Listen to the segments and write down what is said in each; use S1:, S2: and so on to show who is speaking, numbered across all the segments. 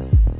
S1: Thank you.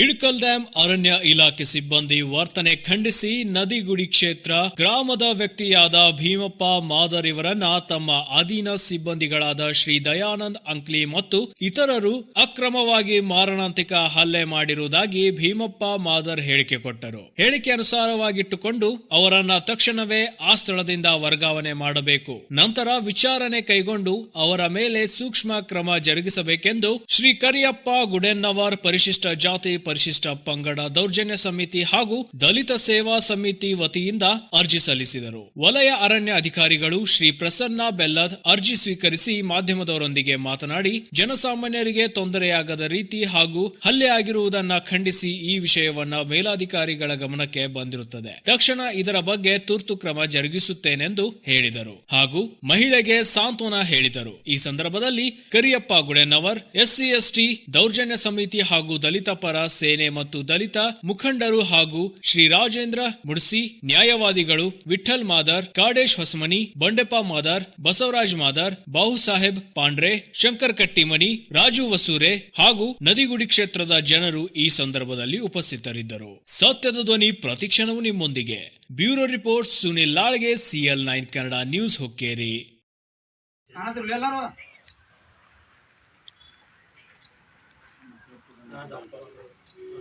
S1: Hidkal dam ಅರಣ್ಯ ಇಲಾಖೆ ಸಿಬ್ಬಂದಿ ವರ್ತನೆ ಖಂಡಿಸಿ ನದಿಗುಡಿ ಕ್ಷೇತ್ರ ಗ್ರಾಮದ ವ್ಯಕ್ತಿಯಾದ ಭೀಮಪ್ಪ ಮಾದರ್ ಇವರನ್ನ ತಮ್ಮ ಅಧೀನ ಸಿಬ್ಬಂದಿಗಳಾದ ಶ್ರೀ ದಯಾನಂದ್ ಅಂಕ್ಲಿ ಮತ್ತು ಇತರರು ಅಕ್ರಮವಾಗಿ ಮಾರಣಾಂತಿಕ ಹಲ್ಲೆ ಮಾಡಿರುವುದಾಗಿ ಭೀಮಪ್ಪ ಮಾದರ್ ಹೇಳಿಕೆ ಕೊಟ್ಟರು. ಹೇಳಿಕೆ ಅನುಸಾರವಾಗಿಟ್ಟುಕೊಂಡು ಅವರನ್ನ ತಕ್ಷಣವೇ ಆ ಸ್ಥಳದಿಂದ ವರ್ಗಾವಣೆ ಮಾಡಬೇಕು. ನಂತರ ವಿಚಾರಣೆ ಕೈಗೊಂಡು ಅವರ ಮೇಲೆ ಸೂಕ್ಷ್ಮ ಕ್ರಮ ಜರುಗಿಸಬೇಕೆಂದು ಶ್ರೀ ಕರಿಯಪ್ಪ ಗುಡೆನ್ನವರ್ ಪರಿಶಿಷ್ಟ ಜಾತಿ ಪರಿಶಿಷ್ಟ ಪಂಗಡ ದೌರ್ಜನ್ಯ ಸಮಿತಿ ಹಾಗೂ ದಲಿತ ಸೇವಾ ಸಮಿತಿ ವತಿಯಿಂದ ಅರ್ಜಿ ಸಲ್ಲಿಸಿದರು. ವಲಯ ಅರಣ್ಯ ಅಧಿಕಾರಿಗಳು ಶ್ರೀ ಪ್ರಸನ್ನ ಬೆಲ್ಲದ್ ಅರ್ಜಿ ಸ್ವೀಕರಿಸಿ ಮಾಧ್ಯಮದವರೊಂದಿಗೆ ಮಾತನಾಡಿ, ಜನಸಾಮಾನ್ಯರಿಗೆ ತೊಂದರೆಯಾಗದ ರೀತಿ ಹಾಗೂ ಹಲ್ಲೆ ಆಗಿರುವುದನ್ನ ಖಂಡಿಸಿ ಈ ವಿಷಯವನ್ನ ಮೇಲಾಧಿಕಾರಿಗಳ ಗಮನಕ್ಕೆ ಬಂದಿರುತ್ತದೆ. ತಕ್ಷಣ ಇದರ ಬಗ್ಗೆ ತುರ್ತು ಕ್ರಮ ಜರುಗಿಸುತ್ತೇನೆಂದು ಹೇಳಿದರು. ಹಾಗೂ ಮಹಿಳೆಗೆ ಸಾಂತ್ವನ ಹೇಳಿದರು. ಈ ಸಂದರ್ಭದಲ್ಲಿ ಕರಿಯಪ್ಪ ಗುಡೆನವರ್, ಎಸ್ಸಿ, ಎಸ್ಟಿ, ದೌರ್ಜನ್ಯ ಸಮಿತಿ ಹಾಗೂ ದಲಿತ ಪರ ಸೇನೆ ಮತ್ತು ದಲಿತ ಮುಖಂಡರು ಹಾಗೂ ಶ್ರೀ ರಾಜೇಂದ್ರ ಮುಡ್ಸಿ, ನ್ಯಾಯವಾದಿಗಳು ವಿಠಲ್ ಮಾದರ್, ಕಾಡೇಶ್ ಹೊಸಮನಿ, ಬಂಡೆಪ್ಪ ಮಾದರ್, ಬಸವರಾಜ್ ಮಾದರ್, ಬಾಹು ಸಾಹೇಬ್ ಪಾಂಡ್ರೆ, ಶಂಕರ್ ಕಟ್ಟಿಮನಿ, ರಾಜು ವಸೂರೆ ಹಾಗೂ ನದಿಗುಡಿ ಕ್ಷೇತ್ರದ ಜನರು ಈ ಸಂದರ್ಭದಲ್ಲಿ ಉಪಸ್ಥಿತರಿದ್ದರು. ಸತ್ಯದ ಧ್ವನಿ ಪ್ರತಿಕ್ಷಣವು ನಿಮ್ಮೊಂದಿಗೆ. Bureau report Sunil ಲಾಳ್ಗೆ, CL nine Kannada news Hukkeri.
S2: ಕಾಣತಿರ್ಲಿ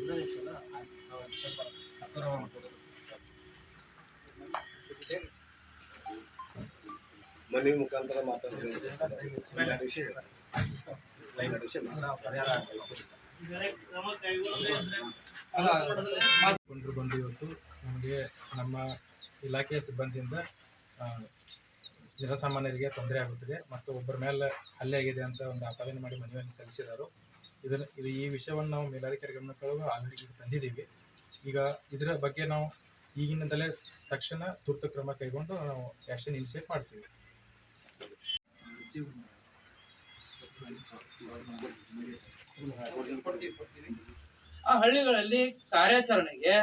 S2: ಎಲ್ಲಾರು
S3: ಮನೆ ಮುಖಾಂತರ ಮಾತಾಡ್ತೀವಿ ವಿಷಯ ಲೈನ್ ವಿಷಯ
S4: ಕೊಂಡ್ರು ಬಂದು ಇವತ್ತು ನಮಗೆ ನಮ್ಮ ಇಲಾಖೆಯ ಸಿಬ್ಬಂದಿಯಿಂದ ಜನಸಾಮಾನ್ಯರಿಗೆ ತೊಂದರೆ ಆಗುತ್ತಿದೆ ಮತ್ತು ಒಬ್ಬರ ಮೇಲೆ ಹಲ್ಲೆ ಆಗಿದೆ ಅಂತ ಒಂದು ಆಪಾದನೆ ಮಾಡಿ ಮನವಿಯನ್ನು ಸಲ್ಲಿಸಿದರು. ಇದನ್ನು ಇದು ಈ ವಿಷಯವನ್ನು ನಾವು ಮೇಲಾಧಿಕಾರಿ ಗಮನಕ್ಕೆ ಆಲ್ರೆಡಿ ತಂದಿದ್ದೀವಿ. ಈಗ ಇದರ ಬಗ್ಗೆ ನಾವು ಈಗಿನಿಂದಲೇ ತಕ್ಷಣ ತುರ್ತು ಕ್ರಮ ಕೈಗೊಂಡು ನಾವು ಆಕ್ಷನ್ ಇನಿಷಿಯೇಟ್ ಮಾಡ್ತೀವಿ.
S2: ಆ ಹಳ್ಳಿಗಳಲ್ಲಿ ಕಾರ್ಯಾಚರಣೆಗೆ,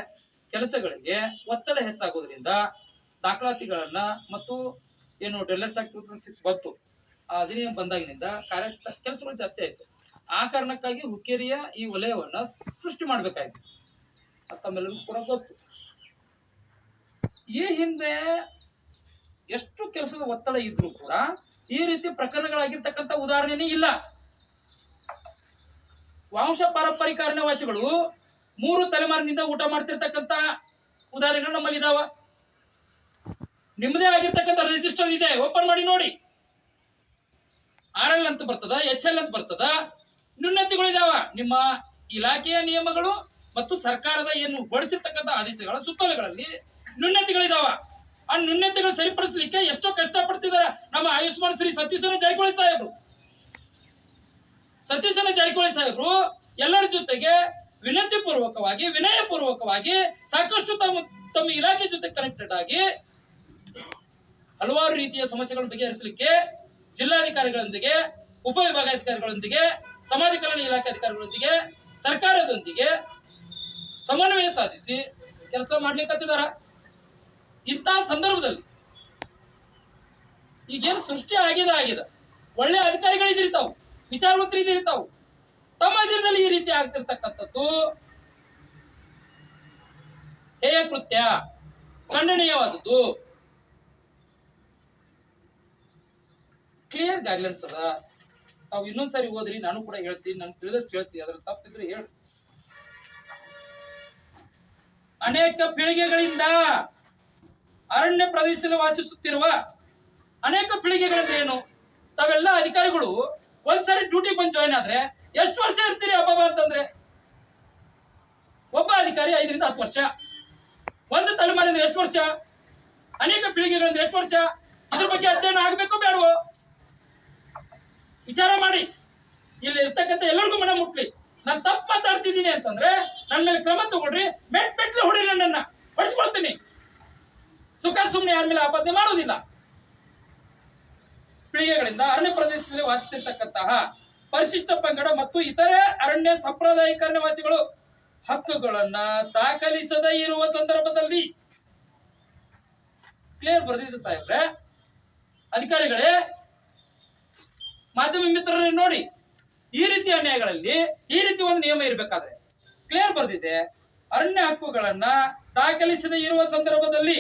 S2: ಕೆಲಸಗಳಿಗೆ ಒತ್ತಡ ಹೆಚ್ಚಾಗೋದ್ರಿಂದ ದಾಖಲಾತಿಗಳನ್ನ ಮತ್ತು ಏನು dealers act two thousand six ಬಂತು. ಆ ಅಧಿನಿಯಮ ಬಂದಾಗಿನಿಂದ ಕಾರ್ಯ ಕೆಲಸಗಳು ಜಾಸ್ತಿ ಆಯ್ತು. ಆ ಕಾರಣಕ್ಕಾಗಿ ಹುಕ್ಕೇರಿಯ ಈ ವಲಯವನ್ನ ಸೃಷ್ಟಿ ಮಾಡ್ಬೇಕಾಯ್ತು. ತಮ್ಮೆಲ್ಲರಿಗೂ ಕೂಡ ಗೊತ್ತು. ಈ ಹಿಂದೆ ಎಷ್ಟು ಕೆಲಸದ ಒತ್ತಡ ಇದ್ರೂ ಕೂಡ ಈ ರೀತಿ ಪ್ರಕರಣಗಳಾಗಿರ್ತಕ್ಕಂಥ ಉದಾಹರಣೆನೇ ಇಲ್ಲ. ವಂಶ ಪಾರಂಪರಿಕ ಅರಣ್ಯವಾಸಿಗಳು ಮೂರು ತಲೆಮಾರಿನಿಂದ ಊಟ ಮಾಡ್ತಿರ್ತಕ್ಕಂಥ ಉದಾಹರಣೆಗಳು ನಮ್ಮಲ್ಲಿ ಇದಾವ. ನಿಮ್ಮದೇ ಆಗಿರ್ತಕ್ಕಂಥ ರಿಜಿಸ್ಟರ್ ಇದೆ. ಓಪನ್ ಮಾಡಿ ನೋಡಿ. ಆರ್ ಎಲ್ ಅಂತ ಬರ್ತದ ಎಚ್ ಎಲ್ ಅಂತ ಬರ್ತದ ನ್ಯೂನತೆಗಳು ಇದಾವ. ನಿಮ್ಮ ಇಲಾಖೆಯ ನಿಯಮಗಳು ಮತ್ತು ಸರ್ಕಾರದ ಏನು ಹೊರಡಿಸಿರ್ತಕ್ಕಂಥ ಆದೇಶಗಳ ಸುತ್ತೋಲೆಗಳಲ್ಲಿ ನ್ಯೂನತೆಗಳಿದಾವ ಆ ನ್ಯೂನತೆಗಳು ಸರಿಪಡಿಸಲಿಕ್ಕೆ ಎಷ್ಟೋ ಕಷ್ಟ ಪಡ್ತಿದ್ದಾರೆ ನಮ್ಮ ಆಯುಷ್ಮಾನ್ ಶ್ರೀ ಸತೀಶನ ಜಾರಕಿಹೊಳಿ ಸಾಹೇಬರು. ಸತೀಶನ ಜಾರಕಿಹೊಳಿ ಸಾಹೇಬರು ಎಲ್ಲರ ಜೊತೆಗೆ ವಿನಂತಿ ಪೂರ್ವಕವಾಗಿ ವಿನಯ ಪೂರ್ವಕವಾಗಿ ಸಾಕಷ್ಟು ತಮ್ಮ ತಮ್ಮ ಇಲಾಖೆ ಜೊತೆ ಕನೆಕ್ಟೆಡ್ ಆಗಿ ಹಲವಾರು ರೀತಿಯ ಸಮಸ್ಯೆಗಳನ್ನು ಬಗೆಹರಿಸಲಿಕ್ಕೆ ಜಿಲ್ಲಾಧಿಕಾರಿಗಳೊಂದಿಗೆ, ಉಪವಿಭಾಗಾಧಿಕಾರಿಗಳೊಂದಿಗೆ ಸಮಾಜ ಕಲ್ಯಾಣ ಇಲಾಖೆ ಅಧಿಕಾರಿಗಳೊಂದಿಗೆ ಸರ್ಕಾರದೊಂದಿಗೆ ಸಮನ್ವಯ ಸಾಧಿಸಿ ಕೆಲಸ ಮಾಡ್ಲಿಕ್ಕತ್ತಿದಾರ ಇಂತಹ ಸಂದರ್ಭದಲ್ಲಿ ಈಗೇನು ಸೃಷ್ಟಿ ಆಗಿದೆ ಆಗಿದೆ. ಒಳ್ಳೆ ಅಧಿಕಾರಿಗಳು ತಾವು, ವಿಚಾರವಂತರು ಇದ್ದೀರಿ ತಾವು. ತಮ್ಮ ಅಧೀನದಲ್ಲಿ ಈ ರೀತಿ ಆಗ್ತಿರ್ತಕ್ಕಂಥದ್ದು ಹೇಯ ಕೃತ್ಯ, ಖಂಡನೀಯವಾದದ್ದು. ಕ್ಲಿಯರ್ ಗೈಡ್ಲೈನ್ಸ್ ಅದ. ತಾವು ಇನ್ನೊಂದ್ಸರಿ ಓದ್ರಿ ನಾನು ಕೂಡ ಹೇಳ್ತೀನಿ, ನಾನು ತಿಳಿದಷ್ಟು ಹೇಳ್ತೀನಿ ಅದ್ರ ತಪ್ಪಿದ್ರೆ ಹೇಳಿ. ಅನೇಕ ಪೀಳಿಗೆಗಳಿಂದ ಅರಣ್ಯ ಪ್ರದೇಶದಲ್ಲಿ ವಾಸಿಸುತ್ತಿರುವ ಅನೇಕ ಪೀಳಿಗೆಗಳಿಂದ ಏನು? ತಾವೆಲ್ಲ ಅಧಿಕಾರಿಗಳು ಒಂದ್ಸರಿ ಡ್ಯೂಟಿಗೆ ಬಂದು ಜಾಯ್ನ್ ಆದ್ರೆ ಎಷ್ಟು ವರ್ಷ ಇರ್ತೀರಿ ಹಬ್ಬ ಅಂತಂದ್ರೆ? ಒಬ್ಬ ಅಧಿಕಾರಿ ಐದರಿಂದ ಹತ್ತು ವರ್ಷ, ಒಂದು ತಲೆಮಾರಿಂದ ಎಷ್ಟು ವರ್ಷ? ಅನೇಕ ಪೀಳಿಗೆಗಳಿಂದ ಎಷ್ಟು ವರ್ಷ? ಅದ್ರ ಬಗ್ಗೆ ಅಧ್ಯಯನ ಆಗಬೇಕು ಬೇಡವೋ? ವಿಚಾರ ಮಾಡಿ. ಇಲ್ಲಿ ಇರ್ತಕ್ಕಂಥ ಎಲ್ಲರಿಗೂ ಮನ ಮುಟ್ಲಿ ನಾನು ತಪ್ಪು ಮಾತಾಡ್ತಿದ್ದೀನಿ ಅಂತಂದ್ರೆ ನನ್ನ ಮೇಲೆ ಕ್ರಮ ತಗೊಳ್ರಿ ಮೆಟ್ ಮೆಟ್ಲು ಹೊಡಿರಿ ನನ್ನನ್ನ. ಹೊಡಿಸ್ಕೊಳ್ತೀನಿ ಸುಖ ಸುಮ್ಮನೆ ಯಾರ ಮೇಲೆ ಆಪಾದನೆ ಮಾಡೋದಿಲ್ಲ. ಪೀಳಿಗೆಗಳಿಂದ ಅರಣ್ಯ ಪ್ರದೇಶದಲ್ಲಿ ವಾಸಿಸುತ್ತಿರ್ತಕ್ಕಂತಹ ಪರಿಶಿಷ್ಟ ಪಂಗಡ ಮತ್ತು ಇತರೆ ಅರಣ್ಯ ಸಾಂಪ್ರದಾಯಿಕ ಅರಣ್ಯವಾಸಿಗಳು ಹಕ್ಕುಗಳನ್ನ ದಾಖಲಿಸದೇ ಇರುವ ಸಂದರ್ಭದಲ್ಲಿ ಕ್ಲಿಯರ್ ಬರ್ದಿದ್ದು ಸಾಹೇಬ್ರೆ, ಅಧಿಕಾರಿಗಳೇ ಮಾಧ್ಯಮ ಮಿತ್ರರೇ ನೋಡಿ, ಈ ರೀತಿ ಅನ್ಯಾಯಗಳಲ್ಲಿ, ಈ ರೀತಿ ಒಂದು ನಿಯಮ ಇರಬೇಕಾದ್ರೆ. ಕ್ಲಿಯರ್ ಬರ್ದಿದೆ. ಅರಣ್ಯ ಹಕ್ಕುಗಳನ್ನ ದಾಖಲಿಸಿದ ಇರುವ ಸಂದರ್ಭದಲ್ಲಿ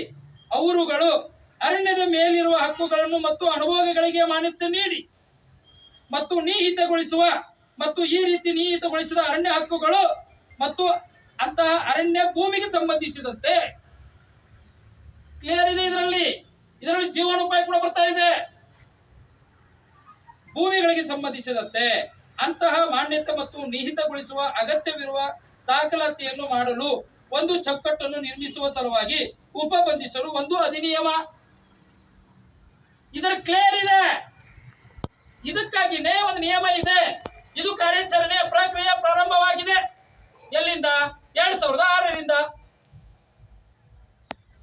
S2: ಅವರುಗಳು ಅರಣ್ಯದ ಮೇಲಿರುವ ಹಕ್ಕುಗಳನ್ನು ಮತ್ತು ಅನುಭೋಗಗಳಿಗೆ ಮಾನ್ಯತೆ ನೀಡಿ ಮತ್ತು ನಿಹಿತಗೊಳಿಸುವ ಮತ್ತು ಈ ರೀತಿ ನಿಹಿತಗೊಳಿಸಿದ ಅರಣ್ಯ ಹಕ್ಕುಗಳು ಮತ್ತು ಅಂತಹ ಅರಣ್ಯ ಭೂಮಿಗೆ ಸಂಬಂಧಿಸಿದಂತೆ. ಕ್ಲಿಯರ್ ಇದೆ ಇದರಲ್ಲಿ? ಇದರಲ್ಲಿ ಜೀವನೋಪಾಯ ಕೂಡ ಬರ್ತಾ ಇದೆ. ಭೂಮಿಗಳಿಗೆ ಸಂಬಂಧಿಸಿದಂತೆ ಅಂತಹ ಮಾನ್ಯತೆ ಮತ್ತು ನಿಹಿತಗೊಳಿಸುವ ಅಗತ್ಯವಿರುವ ದಾಖಲಾತಿಯನ್ನು ಮಾಡಲು ಒಂದು ಚೌಕಟ್ಟನ್ನು ನಿರ್ಮಿಸುವ ಸಲುವಾಗಿ ಉಪಬಂಧಿಸಲು ಒಂದು ಅಧಿನಿಯಮ. ಇದರ ಕ್ಲಿಯರ್ ಇದೆ. ಇದಕ್ಕಾಗಿನೇ ಒಂದು ನಿಯಮ ಇದೆ. ಇದು ಕಾರ್ಯಾಚರಣೆಯ ಪ್ರಕ್ರಿಯೆ ಪ್ರಾರಂಭವಾಗಿದೆ. ಎಲ್ಲಿಂದ? ಎರಡ್ ಸಾವಿರದ ಆರರಿಂದ.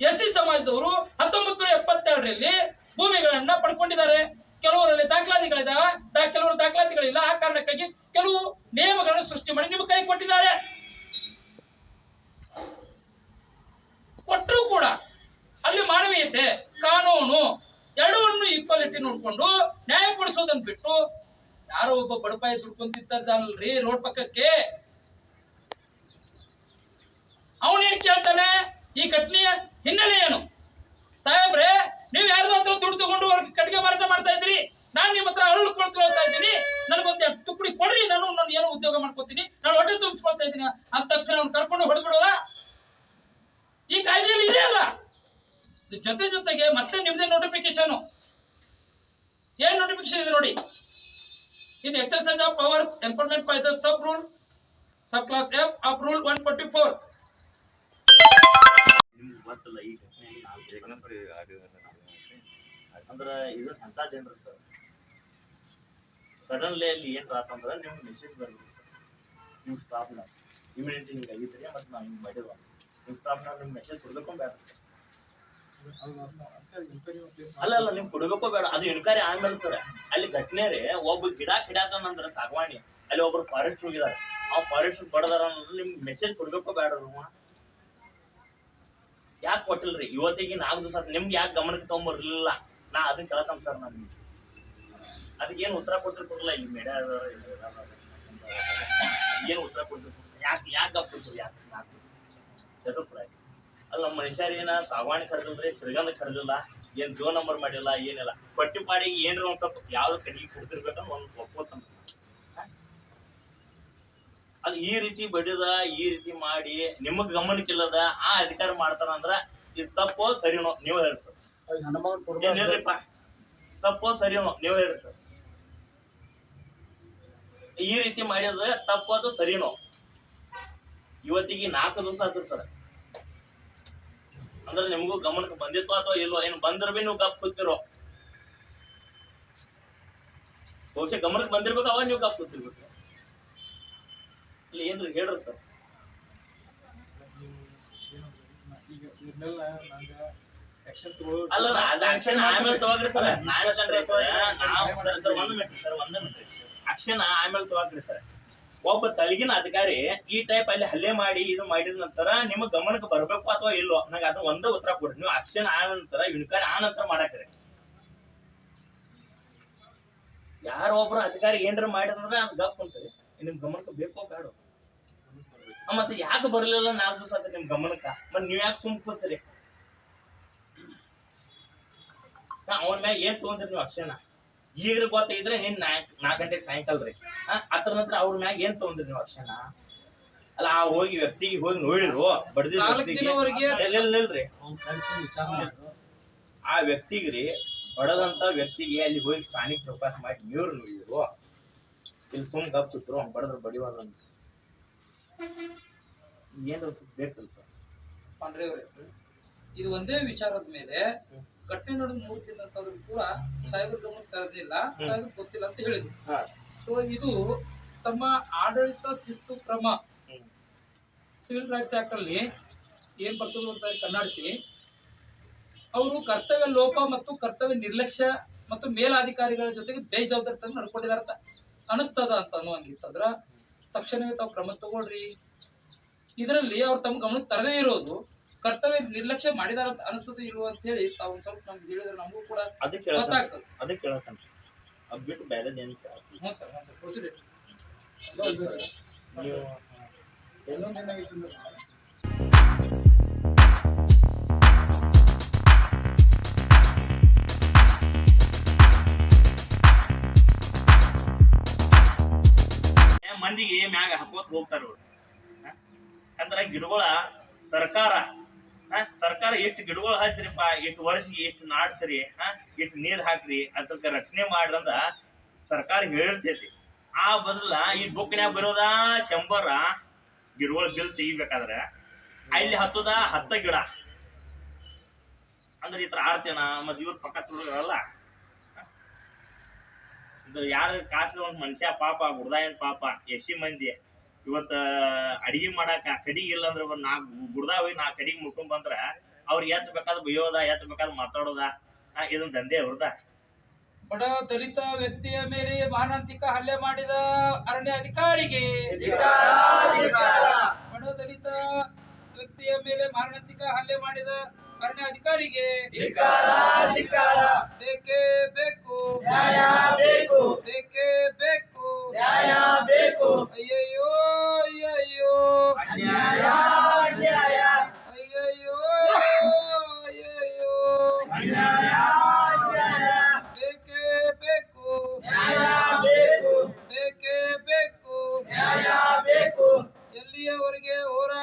S2: ಎಸ್ ಸಿ ಸಮಾಜದವರು ಹತ್ತೊಂಬತ್ತು ಎಪ್ಪತ್ತೆರಡರಲ್ಲಿ ಭೂಮಿಗಳನ್ನ ಪಡ್ಕೊಂಡಿದ್ದಾರೆ. ಕೆಲವರಲ್ಲಿ ದಾಖಲಾತಿಗಳಿದಾವೆ? ಕೆಲವರು ದಾಖಲಾತಿಗಳಿಲ್ಲ. ಆ ಕಾರಣಕ್ಕಾಗಿ ಕೆಲವು ನಿಯಮಗಳನ್ನು ಸೃಷ್ಟಿ ಮಾಡಿ ನಿಮ್ಮ ಕೈ ಕೊಟ್ಟಿದ್ದಾರೆ. ಕೊಟ್ಟರು ಕೂಡ ಅಲ್ಲಿ ಮಾನವೀಯತೆ, ಕಾನೂನು ಎರಡವನ್ನು ಈಕ್ವಾಲಿಟಿ ನೋಡ್ಕೊಂಡು ನ್ಯಾಯ ಕೊಡಿಸೋದನ್ನ ಬಿಟ್ಟು ಯಾರೋ ಒಬ್ಬ ಬಡಪಾಯಿ ದುಡ್ಕೊಂತಿದ್ದಾನಲ್ರಿ ರೋಡ್ ಪಕ್ಕಕ್ಕೆ. ಅವನೇನ್ ಕೇಳ್ತಾನೆ? ಈ ಘಟನೆಯ ಹಿನ್ನೆಲೆ ಏನು? ಸಾಹೇಬ್ರೆ, ನೀವ್ ಯಾರ್ದೋ ಹತ್ರ ದುಡ್ಡು ತಗೊಂಡು ಅವ್ರಿಗೆ ಕಟ್ಟಿಗೆ ಮಾರಾಟ ಮಾಡ್ತಾ ಇದ್ರಿ ನಾನು ನಿಮ್ಮ ಹತ್ರ ಅರಳು ಕೊಳ್ತಾ ಇದ್ದೀನಿ. ನನಗೊಂದು ತುಕ್ಕಡಿ ಕೊಡ್ರಿ, ನಾನು ನಾನು ಏನೋ ಉದ್ಯೋಗ ಮಾಡ್ಕೊತೀನಿ. ನಾನು ಹೊಟ್ಟೆ ತುಂಬಿಸ್ಕೊಳ್ತಾ ಇದ್ದೀನಿ. ಅಂದ ತಕ್ಷಣ ಅವ್ನು ಕರ್ಕೊಂಡು ಹೊಡೆದ್ಬಿಡೋಲ್ಲ ಈ ಕಾಯ್ದೆಯಲ್ಲಿ ಇದೆ ಅಲ್ಲ. ಇದ್ರ ಜೊತೆ ಜೊತೆಗೆ ಮತ್ತೆ ನಿಮ್ದೇ ನೋಟಿಫಿಕೇಶನ್ ಏನ್ ನೋಟಿಫಿಕೇಶನ್ ಇದೆ ನೋಡಿ? In exercise of powers enforcement by the sub rule sub clause F of rule one forty four
S5: ಗೊತ್ತಿಲ್ಲ ಈ ಘಟನೆಯಲ್ಲಿ ನಾಲ್ಕು ಅಂದ್ರೆ ಇದು ಅಂತ ಜನರು ಸರ್. ಸಡನ್ಲಿ ಅಲ್ಲಿ ಏನ್ ಆತಂದ್ರೆ ನಿಮ್ಗೆ ಮೆಸೇಜ್ ಬರ್ಬೇಕು ಸರ್. ನೀವು ಸ್ಟಾಪ್ನ ಇಮಿಡಿಯೇಟ್ ಹಿಂಗೆ ಆಗಿದ್ರಿ ಮತ್ತು ನಾನು ಹಿಂಗೆ ಮಾಡಿದ್ವ ನೀವು ಸ್ಟಾಪ್ನ ನಿಮ್ಗೆ ಮೆಸೇಜ್ ಕೊಡ್ಬೇಕು ಬೇಡ. ಅಲ್ಲ ಅಲ್ಲ ನಿಮ್ ಕೊಡ್ಬೇಕೋ ಬೇಡ. ಅದು ಇನ್ಕ್ವೈರಿ ಆಮೇಲೆ ಸರ್. ಅಲ್ಲಿ ಘಟನೆ ರೀ ಒಬ್ಬ ಗಿಡ ಕಿಡಾತಂದ್ರ ಸಾಗವಾಣಿ. ಅಲ್ಲಿ ಒಬ್ರು ಫಾರೆಸ್ಟ್ ಹೋಗಿದಾರೆ. ಆ ಫಾರೆಸ್ಟ್ ಬಡದಾರ ಅನ್ನೋದು ನಿಮ್ಗೆ ಮೆಸೇಜ್ ಕೊಡ್ಬೇಕೋ ಬೇಡ ಯಾಕೆ ಕೊಟ್ಟಿಲ್ರಿ ಇವತ್ತಿಗೆ ನಾಲ್ಕು ದಿವಸ ನಿಮ್ಗೆ ಯಾಕೆ ಗಮನಕ್ಕೆ ತಗೊಂಬರ್ಲಿಲ್ಲ? ನಾ ಅದನ್ನ ಕೇಳತ್ತಂತ ಸರ್ ನಾನು ಅದಕ್ಕೇನು ಉತ್ತರ ಕೊಟ್ಟರು ಕೊಡಲ್ಲ ಈ ಮೇಡ ಏನು ಉತ್ತರ ಕೊಟ್ಟರು ಯಾಕೆ ಯಾಕೆ ಕೊಡ್ತೀರಿ? ಯಾಕೆ ನಾಲ್ಕು ಸರ್ ಅಲ್ಲಿ, ನಮ್ಮ ಮನುಷ್ಯರೇನ ಸಾಗವಾಣಿ ಕರೆದಿಲ್ರಿ, ಶ್ರೀಗಂಧ ಕರೆದಿಲ್ಲ, ಏನು ಜೋ ನಂಬರ್ ಮಾಡಿಲ್ಲ, ಏನಿಲ್ಲ. ಪಟ್ಟಿ ಪಾಡಿಗೆ ಏನ್ರ ಒಂದು ಸ್ವಲ್ಪ ಯಾವ್ದು ಕಡಿಗೆ ಕೊಡ್ತಿರ್ಬೇಕಂದ್ರೆ ಒಂದು ಒಪ್ಕೋತಾನ ಈ ರೀತಿ ಬಡಿದ, ಈ ರೀತಿ ಮಾಡಿ, ನಿಮಗ್ ಗಮನಕ್ಕಿಲ್ಲದ, ಆ ಅಧಿಕಾರ ಮಾಡ್ತಾರ ಅಂದ್ರ ಇದು ತಪ್ಪೋ ಸರಿನೋ ನೀವು ಹೇಳಿ ಸರ್. ಏನಿಲ್ರಿಪ್ಪ? ತಪ್ಪೋ ಸರಿನೋ ನೀವು ಹೇಳಿ ಸರ್. ಈ ರೀತಿ ಮಾಡಿದ್ರೆ ತಪ್ಪೋದು ಸರಿನೋ? ಇವತ್ತಿಗೆ ನಾಲ್ಕು ದಿವಸ ಆತ್ರಿ ಸರ್. ಅಂದ್ರೆ ನಿಮಗೂ ಗಮನಕ್ಕೆ ಬಂದಿತ್ತು ಅಥವಾ ಇಲ್ವೋ ಏನು ಬಂದ್ರ ಬಿ ನೀವು ಗಪ್ ಕೂತಿರೋ. ಬಹುಶಃ ಗಮನಕ್ಕೆ ಬಂದಿರ್ಬೇಕು ಅವಾಗ ನೀವು ಗಪ್ ಕೂತಿರ್ಬೇಕು. ಇಲ್ಲಿ ಏನ್ರಿ ಹೇಳ್ರಿ ಸರ್?
S4: ತಗೊಳ್ಳೋ
S5: ಅಲ್ಲ ಅದ ಆಮೇಲೆ ತಗೋಗ್ರಿ ಸರ್. ನಾನು ಸರ್. ಸರ್ ಆಮೇಲೆ ಸರ್ ಒಬ್ಬ ತಳಗಿನ ಅಧಿಕಾರಿ ಈ ಟೈಪ್ ಅಲ್ಲಿ ಹಲ್ಲೆ ಮಾಡಿ, ಇದು ಮಾಡಿದ ನಂತರ ನಿಮ್ಮ ಗಮನಕ್ಕೆ ಬರ್ಬೇಕು ಅಥವಾ ಇಲ್ಲೋ ನಂಗೆ ಅದನ್ನ ಒಂದೇ ಉತ್ತರ ಕೊಡ್ರಿ ನೀವು ಅಕ್ಷನ್ ಆ ನಂತರ ಇಣಕಾರಿ ಆ ನಂತರ ಮಾಡಕ್ರಿ. ಯಾರೋ ಒಬ್ರು ಅಧಿಕಾರಿ ಏನ್ರ ಮಾಡಿದ್ರೆ ಅದು ಗಪ್ ಕುಂತ್ರಿ ನಿಮ್ ಗಮನಕ್ಕೆ ಬೇಕೋ ಬೇಡ? ಮತ್ತೆ ಯಾಕೆ ಬರ್ಲಿಲ್ಲ ನಾಲ್ಕು ದಿವಸ ಆತ ನಿಮ್ ಗಮನಕ್ಕ? ಮತ್ ನೀವ್ ಯಾಕೆ ಸುಮ್ ಕೂತ್ರಿ? ಅವನ ಮ್ಯಾಗ ಏನ್ ತಗೊಂಡ್ರಿ ನೀವು ಅಕ್ಷಣ ಈಗ ಗೊತ್ತಾಗಿದ್ರೆ ನಿನ್ ನಾಲ್ಕ್ ನಾಲ್ಕು ಗಂಟೆಗೆ ಸಾಯಂಕಾಲ ರೀ. ಅದ್ರ ನಂತರ ಅವ್ರ ಮ್ಯಾಗ ಏನ್ ತಗೊಂಡ್ರಿ ನೀವು ಅಕ್ಷಣ ಅಲ್ಲ ಆ ಹೋಗಿ ವ್ಯಕ್ತಿಗೆ ಹೋಗಿ ನೋಡಿರು ಬಡದಿಲ್ರಿ ಆ ವ್ಯಕ್ತಿಗ್ರಿ ಬಡದಂತ ವ್ಯಕ್ತಿಗೆ ಅಲ್ಲಿ ಹೋಗಿ ಸ್ಥಾನಿಕ ಚೌಕಾಸ ಮಾಡಿ ನೀವ್ರು ನೋಡಿದ್ರು. ಇಲ್ಲಿ ತುಂಬ ಕಪ್ ಸುತ್ತರು ಅವ್ನು ಬಡದ್ರ ಬಡಿವಾರ
S2: ಇದು ಒಂದೇ ವಿಚಾರದ ಮೇಲೆ ಘಟನೆ ನಡೆದ ಮೂರು ದಿನ ಅಂತಂದ್ರೂ ಕೂಡ ಸಾಹೇಬ್ರ ಗಮನ ತರದಿಲ್ಲ ಸಾಹೇಬ್ರ ಗೊತ್ತಿಲ್ಲ ಅಂತ ಹೇಳಿದ್ರು. ಸೊ ಇದು ತಮ್ಮ ಆಡಳಿತ ಶಿಸ್ತು ಕ್ರಮ. ಸಿವಿಲ್ ರೈಟ್ಸ್ ಆಕ್ಟ್ ಅಲ್ಲಿ ಏನ್ ಬರ್ತದೆ ಒಂದ್ಸಾರಿ ಕನ್ನಡಿಸಿ ಅವರು ಕರ್ತವ್ಯ ಲೋಪ ಮತ್ತು ಕರ್ತವ್ಯ ನಿರ್ಲಕ್ಷ್ಯ ಮತ್ತು ಮೇಲಾಧಿಕಾರಿಗಳ ಜೊತೆಗೆ ಬೇಜವಾಬ್ದಾರಿತನ ನಡ್ಕೊಂಡಿದಾರ ಅಂತ ಅನಿಸ್ತದ ಅಂತ ಅನ್ನುವಂಗಿತ್ತಂದ್ರ ತಕ್ಷಣವೇ ತಾವು ಕ್ರಮ ತಗೊಳ್ರಿ. ಇದರಲ್ಲಿ ಅವ್ರು ತಮ್ಮ ಗಮನಕ್ಕೆ ತರದೇ ಇರೋದು ಕರ್ತವ್ಯ ನಿರ್ಲಕ್ಷ್ಯ ಮಾಡಿದಾರ ಅಂತ ಅನಿಸ್ತದೆ ಇಲ್ವೋ ಅಂತ ಹೇಳಿ ತಾವು ಒಂದ್ ಸ್ವಲ್ಪ ನಮ್ಗೆ ಹೇಳಿದ್ರೆ ನಮಗೂ ಕೂಡ
S5: ಅದಕ್ಕೆ
S2: ಗೊತ್ತಾಗ್ತದೆ.
S5: ಅದಕ್ಕೆ ಹೇಳ್ತಾನೆ ಅದು ಬಿಟ್ಟು ಬೇರೆ ಏನು
S2: ಹ್ಞೂ ಸರ್ ಹ್ಞೂ ಸರ್ ಪ್ರೊಸೀಡ್
S5: ನೀವು ಏ ಮಂದಿಗೆ ಮ್ಯಾಗ ಹಾಕೋತ್ ಹೋಗ್ತಾರ ಅವ್ರು? ಅಂದ್ರ ಗಿಡಗಳ ಸರ್ಕಾರ? ಸರ್ಕಾರ ಎಷ್ಟು ಗಿಡಗಳು ಹಾಕ್ತಿರಿಪ್ಪ, ಎಷ್ಟು ವರ್ಷಗೆ ಎಷ್ಟು ನಾಡ್ಸ್ರಿ ಎಷ್ಟು ನೀರ್ ಹಾಕ್ರಿ ಅದಕ್ಕೆ ರಕ್ಷಣೆ ಮಾಡ್ರಂದ ಸರ್ಕಾರ ಹೇಳಿರ್ತೈತಿ. ಆ ಬದಲ ಈ ಬುಕ್ನ್ಯಾಗ ಬರೋದ ಶಂಬರ ಗಿಡಗಳ ಬಿಲ್ ತೆಗಿಬೇಕಾದ್ರೆ ಅಲ್ಲಿ ಹತ್ತದ ಹತ್ತ ಗಿಡ. ಅಂದ್ರೆ ಈ ತರ ಆಡ್ತೇನ ಮತ್ ಇವ್ರ ಪಕ್ಕ ತುಡುಗರಲ್ಲ ಯಾರು ಕಾಸು ಒಂದು ಮನುಷ್ಯ ಪಾಪ ಗುಡ್ದಾಯನ್ ಪಾಪ ಎಸಿ ಮಂದಿ. ಇವತ್ತು ಅಡಿಗೆ ಮಾಡಾಕ ಕಡಿಗೆ ಇಲ್ಲ ಅಂದ್ರೆ ಒಂದ್ ನಾಲ್ಕು ಗುಡ್ದಾ ಹೋಗಿ ನಾಲ್ಕು ಕಡಿಗೆ ಮುಳ್ಕೊಂಡ್ ಬಂದ್ರ ಅವ್ರಿಗೆ ಎತ್ ಬೇಕಾದ್ ಬೈಯೋದ ಎತ್ ಬೇಕಾದ್ ಮಾತಾಡೋದ. ಇದನ್ ದಂಧೆ ಅವ್ರದ.
S2: ಬಡ ದಲಿತ ವ್ಯಕ್ತಿಯ ಮೇಲೆ ಮಾನಂತಿಕ ಹಲ್ಲೆ ಮಾಡಿದ ಅರಣ್ಯ ಅಧಿಕಾರಿಗೆ ಬಡ ದಲಿತ ವ್ಯಕ್ತಿಯ ಮೇಲೆ ಮಾರಣಾಂತಿಕ ಹಲ್ಲೆ ಮಾಡಿದ ಅರಣ್ಯ ಅಧಿಕಾರಿಗೆ ಬೇಕು ಬೇಕೇ.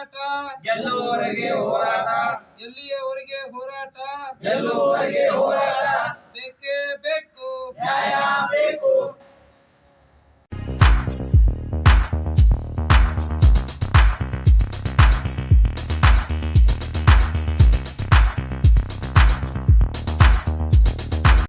S2: ಹೋರಾಟ. ಗೆಲ್ಲುವವರೆಗೆ ಹೋರಾಟ. ಎಲ್ಲಿಯವರೆಗೆ ಹೋರಾಟ.
S6: ಗೆಲ್ಲುವವರೆಗೆ ಹೋರಾಟ.
S2: ಬೇಕೇ ಬೇಕು.
S6: ನ್ಯಾಯ ಬೇಕು.